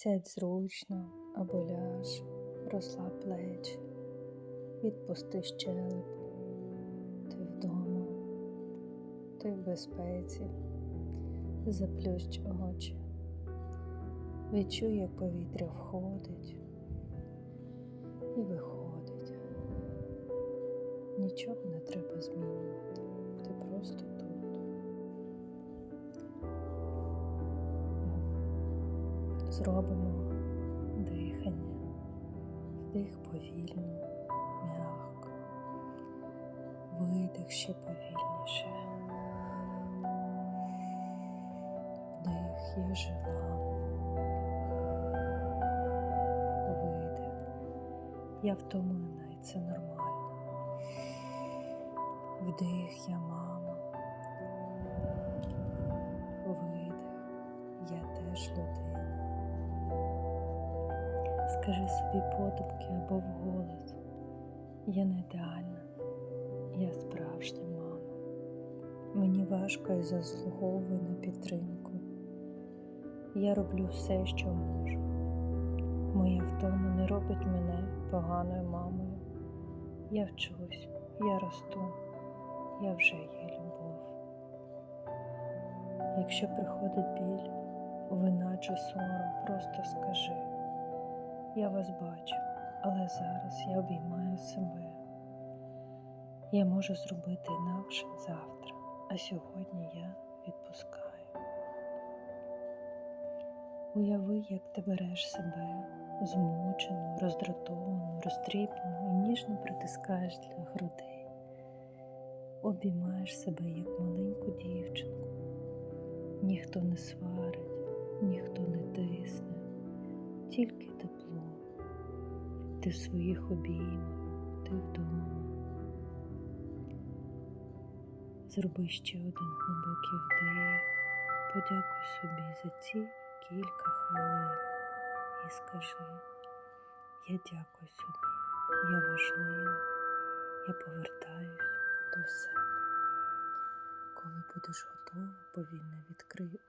Сядь зручно або ляж, розслаб плечі, відпусти щелепу. Ти вдома, ти в безпеці, заплющ очі. Відчуй, як повітря входить і виходить. Нічого не треба змінювати. Зробимо дихання. Вдих повільно, м'яко. Видих ще повільніше. Вдих, я жива. Видих. Я втомлена і це нормально. Вдих, я мама. Видих, я теж людина. Скажи собі подумки або вголос. Я не ідеальна, я справжня мама. Мені важко і заслуговую на підтримку. Я роблю все, що можу. Моя втома не робить мене поганою мамою. Я вчусь, я росту, я вже є любов. Якщо приходить біль, вина чи сором, просто скажи. Я вас бачу, але зараз я обіймаю себе. Я можу зробити інакше завтра, а сьогодні я відпускаю. Уяви, як ти береш себе змучену, роздратовану, розтріпану і ніжно притискаєш для грудей, обіймаєш себе як маленьку дівчинку. Ніхто не сварить, ніхто не тисне, тільки тепло. Ти в своїх обіймах, ти вдома. Зроби ще один глибокий вдих, подякуй собі за ці кілька хвилин і скажи, я дякую собі, я важлива, я повертаюсь до себе. Коли будеш готова, повільно відкрий